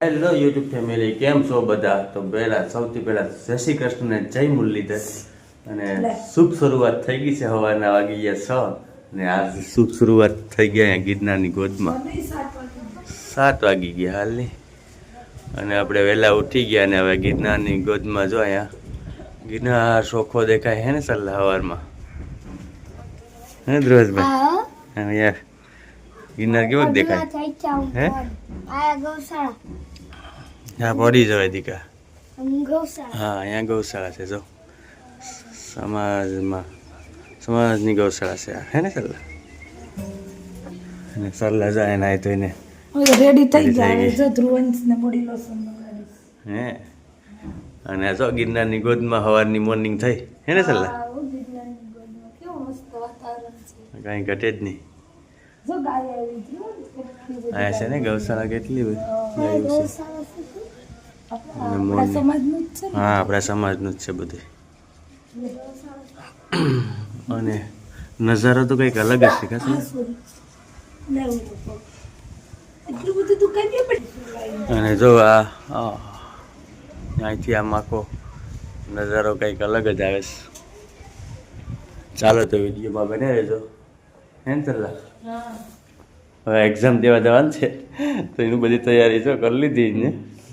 Hello YouTube family કેમ છો બધા? તો પહેલા સૌથી પહેલા જય શ્રી કૃષ્ણને જય મુરલીધર અને શુભ શરૂઆત થઈ ગઈ છે સવારના વાગી ગયા છ. અને આજ શુભ શરૂઆત થઈ ગયા ગિરનારની ગોદમાં. સાત વાગી ગયા હાલની. અને આપણે વહેલા ઉઠી ગયા અને હવે ગિરનારની ગોદમાં જો અહીંયા. ગિરનાર શોખો દેખાય હે ને સલ્લા સવારમાં હે ધ્રુવજભાઈ હા. યાર ગિરનાર કેવો દેખાય? હે? ગૌશાળા. હા પડી જવાય દીકા. હા અહીંયા ગૌશાળા છે જો. સમાજમાં સમાજની ગૌશાળા છે હે ને સરલા અને સરલા જાય ના તો એને રેડી થઈ ગઈ. જો ધ્રુવંશને બોડી લોશન હે? અને જો ગિરનારની ગોદમાં સવારની મોર્નિંગ થઈ. હે ને સરલા કાંઈ ઘટે જ નહીં. અહીંયા છે ને ગૌશાળા કેટલી બધી હા આપણા સમાજનું જ છે બધું. અને નજારો તો કંઈક અલગ જ છે કાં અને જો આ આ, અહીંથી આમ આખો નજારો કંઈક અલગ જ આવે છે. ચાલો તો વિડીયોમાં બને રહેજો હે ને ચલ્લા હવે એક્ઝામ દેવા જવાનું છે. તો એની બધી તૈયારી જો કરી લીધી ને.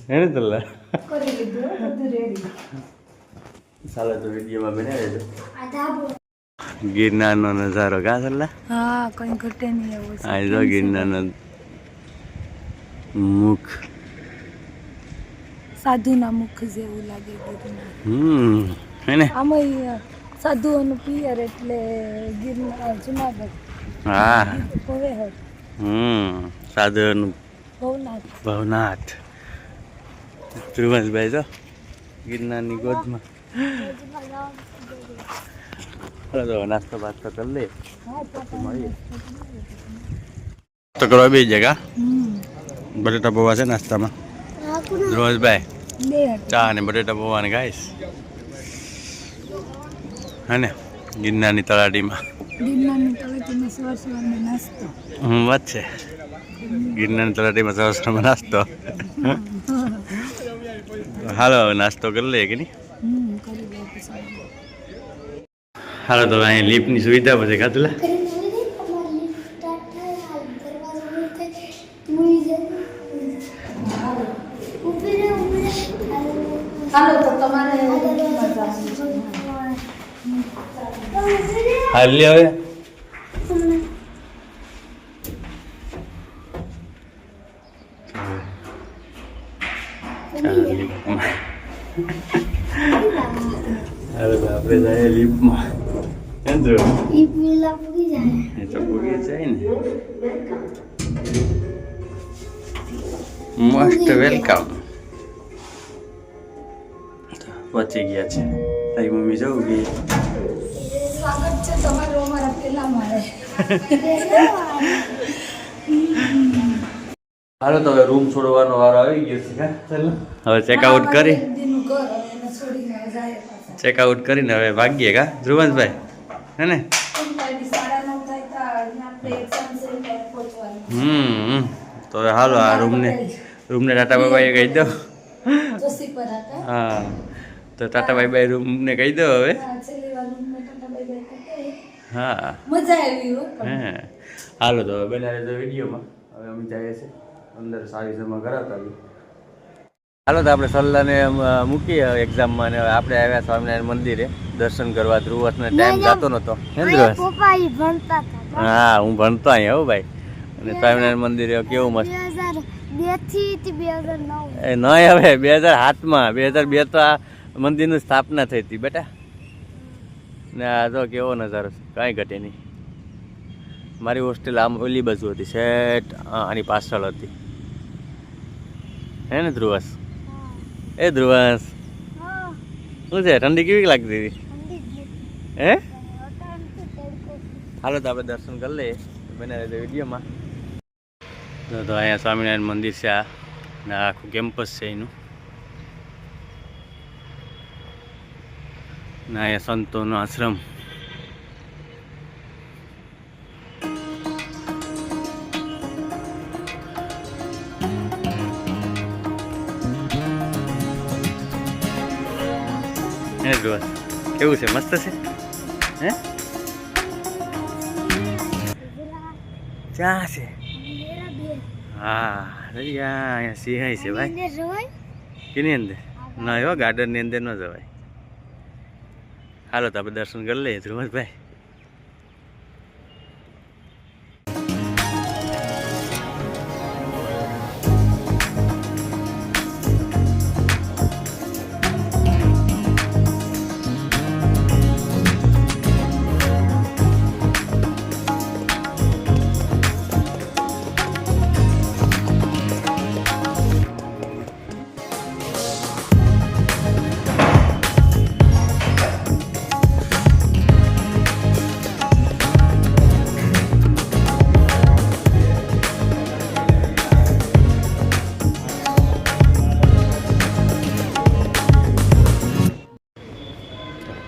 હે ને ચલ્લા કરી લીધું બધું રેડી ચાલો તો વિડીયોમાં બને રહેજો ગિરનારનો નજારો કા ચલ્લા હા કઈ ઘટે નહીં એવું આ જો ગિરનારનો મુખ. સાધુના મુખ જેવું લાગે ગિરનાર. હમ હે ને? આમાં સાધુઓનું પિયર એટલે ગિરનાર જુનાગઢ. હા. હવે હમ સાધુઓનું ભવનાથ. ભવનાથ. ધ્રુવંશભાઈ જો ગિરનારની ગોદમાં. તો નાસ્તો બાસ્તો કરી લે હા તો મળીએ. તો કરવા બી જગા બટેટા પૌવા છે નાસ્તામાં. ધ્રુવંશભાઈ ચા અને બટેટા પૌવાને ગાઈશ હે ને? ગિરનારની તળાટીમાં હમ વાત છે. ગિરનારની તળાટીમાં સરસ નાસ્તો. હાલો હવે નાસ્તો કરી લઈએ કે નહીં? હાલો તો અહીંયા લિફ્ટની સુવિધા પછી ખાતલા હાલ દરવાજો બંધ થાય, ઉઈ જાય. ઊભી રહે, ઊભી રહે. હાલો. હાલો તો તમારે આ દરવાજો મજા બંધ થાય. ઊભી રહે. હાલ લે હવે ચાલો લિફ્ટમાં હાલો તો આપણે જઈએ લિફ્ટમાં કેમ જો. ઈ પેલા પૂરી જાય. એ તો પૂરી જાય ને. Most welcome. પહોંચી ગયા છે. તારી મમ્મી જવું ગઈ સ્વાગત છે તમારું અમારા પેલા મારે હાલો તો હવે રૂમ છોડવાનો વારો આવી ગયો છે ચાલો. હવે ચેકઆઉટ કરી. દીનું ઘર હવે એને છોડીને જાય પાછા. ચેકઆઉટ કરીને હવે ભાગીએ કા ધ્રુવંશભાઈ હે ને? કેમ થાય બી સાડા નવ થાય ત્યાં આપણે એક્ઝામ સેન્ટર પહોંચવાનું હમ. તો હાલો આ રૂમને રૂમને ટાટા બાબાએ કહી દો. હા. તો ટાટા બાઈ બાઈ રૂમને કહી દો હવે. હા, મજા આવી હાલો તો હવે બનાવી દો વિડીયોમાં. હવે અમે જઈએ છીએ. અંદર સારી જમા કરાવતા. હાલો તો આપણે સલ્લાને મૂકીએ એક્ઝામમાં ને. આપણે આવ્યા સ્વામિનારાયણ મંદિરે દર્શન કરવા. ધ્રુવસને ટાઈમ જતો નહોતો. હે ધ્રુવસ. હા હું ભણતો અહીંયા હો ભાઈ. અને સ્વામિનારાયણ મંદિરે કેવું મસ્ત. નહીં હવે બે હજાર સાતમાં બે હજાર બે તો આ મંદિરની સ્થાપના થઈ હતી બેટા. ને આ તો કેવો નજારો છે. કાંઈ ઘટે નહીં. મારી હોસ્ટેલ આમ ઓલી બાજુ હતી સેટ આની પાછળ હતી. હે ને ધ્રુવસ? એ ધ્રુવાસ. શું છે? ઠંડી કેવી લાગતી હતી. હે? હાલો તો આપણે દર્શન કરી લઈએ. બને રહેજો વિડીયોમાં. તો તો અહીંયા સ્વામિનારાયણ મંદિર છે આ. ને આ આખું કેમ્પસ છે એનું. ને અહીંયા સંતોનો આશ્રમ. હે કેવું છે? મસ્ત છે? હે? ચા છે? હા અહીંયા અહીંયા સિંહાઈ છે ભાઈ. કેની અંદર? ના એવો ગાર્ડનની અંદર ન જવાય. હાલો તો આપણે દર્શન કરી લઈએ ધ્રુવભાઈ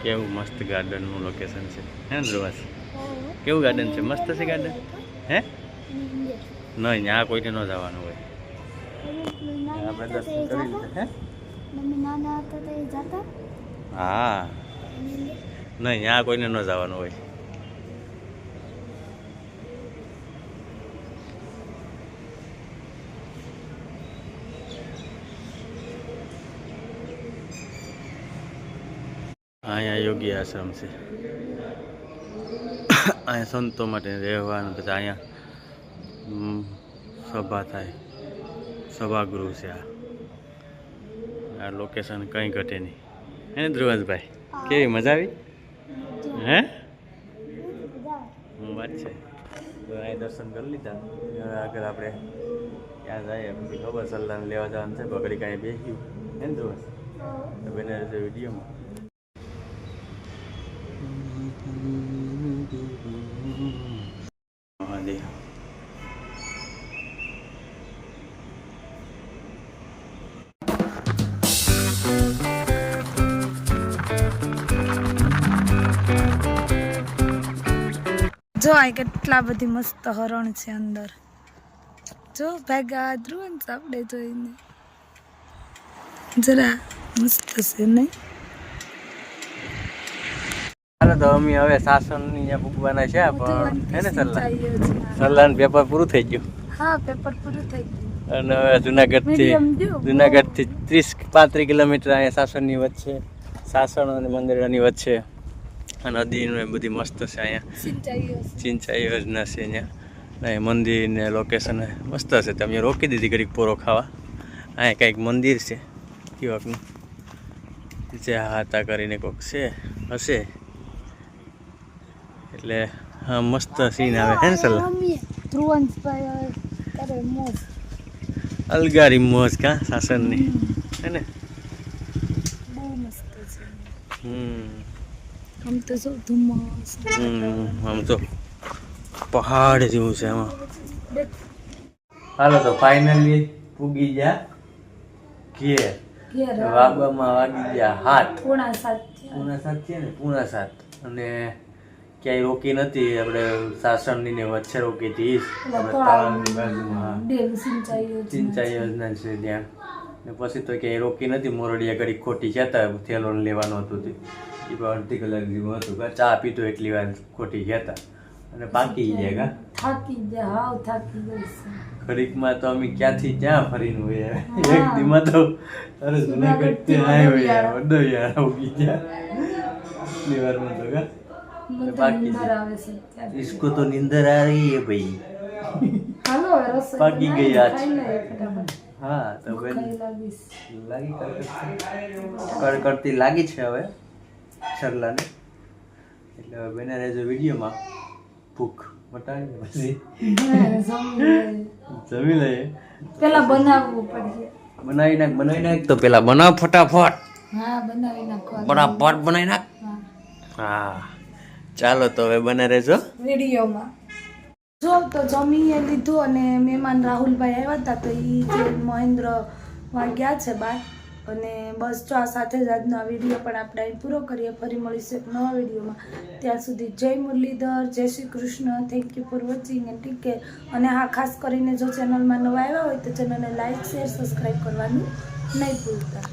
કેવું મસ્ત ગાર્ડનનું લોકેશન છે? હે ને ધ્રુવાસ કેવું ગાર્ડન છે? મસ્ત છે ગાર્ડન? હે? નહીં ત્યાં કોઈને ન જવાનું હોય. આપણે દર્શન કરી લીધા હા. નહીં ત્યાં કોઈને ન જવાનું હોય. અહીંયા યોગી આશ્રમ છે. અહીંયા સંતો માટે રહેવાનું બધા અહીંયા સભા થાય. સભાગૃહ છે આ. આ લોકેશન કંઈ ઘટે નહીં. હે ને ધ્રુવંશભાઈ કેવી મજા આવી? હે? હું વાત છે. તો અહીં દર્શન કરી લીધા. આગળ આપણે ત્યાં જઈએ. ખબર સલ્લાને લેવા જવાનું છે. બગડી કાંઈ બેસ્યું. હે ને ધ્રુવંશ તો બને વિડીયોમાં જો આ કેટલા બધી મસ્ત હરણ છે અંદર. જો ભેગા ધ્રુવંશ આપણે જોઈને. જરા મસ્ત છે નહીં હાલો તો અમે હવે અહીંયા ભૂગવાના છે પણ હે ને સલ્લા સલ્લાનું પેપર પૂરું થઈ ગયું. હા પેપર પૂરું થઈ ગયું. અને હવે જુનાગઢથી. જુનાગઢથી ત્રીસ પાંત્રીસ કિલોમીટર અહીંયા સાસણની વચ્ચે સાસણ અને મંદિરની વચ્ચે. આ નદી ને બધી મસ્ત છે અહીંયા. સિંચાઈ યોજના છે અહીંયા. અહીં મંદિર ને લોકેશન મસ્ત હશે તમે રોકી દીધી ઘડીક પોરો ખાવા. અહીંયા કંઈક મંદિર છે. યુવકનું જે હાતા કરીને કોઈક છે. હશે. એટલે હા મસ્ત સીન આવે. હે ને સલ્લા અલગારી મોજ કા સાસણની હે ને? બહુ મસ્ત છે. હમ. આમ તો સૌ ધુમ્મસ. આમ તો પહાડ જેવું છે આમાં હાલો તો ફાઇનલી પૂગી ગયા. ઘેર. વાગવામાં વાગી ગયા હાથ. પૂણા સાત પૂણા સાત છે ને? પૂણા સાત. અને ક્યાંય રોકી નથી. આપણે સાસણની ને વચ્ચે રોકી હતી. સિંચાઈ યોજના છે. ત્યાં. ને પછી તો ક્યાંય રોકી નથી. મોરડિયા ઘડી ખોટી જતા. થેલો લેવાનું હતું તે. એ પણ અડધી કલાક જેવું હતું ચા પીતો એટલી વાર ખોટી ગયા હતા અને પાકી જાય ગા થાકી ગયા હાવ થાકી ગયા ખરીકમાં તો અમે ક્યાંથી ક્યાં ફરીને હોય એક દીમાં તો અરે જુનાગઢથી આવ્યો યાર વડો યાર ઉગી ગયા એટલી વારમાં તો ગા બાકી ઇસકો તો નીંદર આ રહી હે ભાઈ. પાકી ગઈ આજ. હા તો બેન લાગી કરકડતી લાગી છે હવે. સરલાને એટલે બેને રહેજો વિડીયોમાં. ભૂખ મટાડી પછી. જમી લઈએ. પેલા બનાવવું પડશે. બનાવી નાખ બનાવી નાખ. તો પેલા બનાવ ફટાફટ. હા બનાવી નાખ ફટાફટ બનાવી નાખ. હા. ચાલો તો હવે બને રહેજો. વિડીયોમાં. જો તો જમીએ લીધું અને મહેમાન રાહુલભાઈ આવ્યા હતા તો એ જે મહેન્દ્ર વાગ્યા ગયા છે બાર અને બસ જો આ સાથે જ આજનો આ વીડિયો પણ આપણે અહીં પૂરો કરીએ. ફરી મળીશું એક નવા વિડીયોમાં. ત્યાં સુધી જય મુરલીધર, જય Shri Krishna. Thank you for watching and take અને હા, ખાસ કરીને જો ચેનલમાં નવા આવ્યા હોય તો ચેનલને લાઇક શેર સબસ્ક્રાઈબ કરવાનું નહીં ભૂલતા.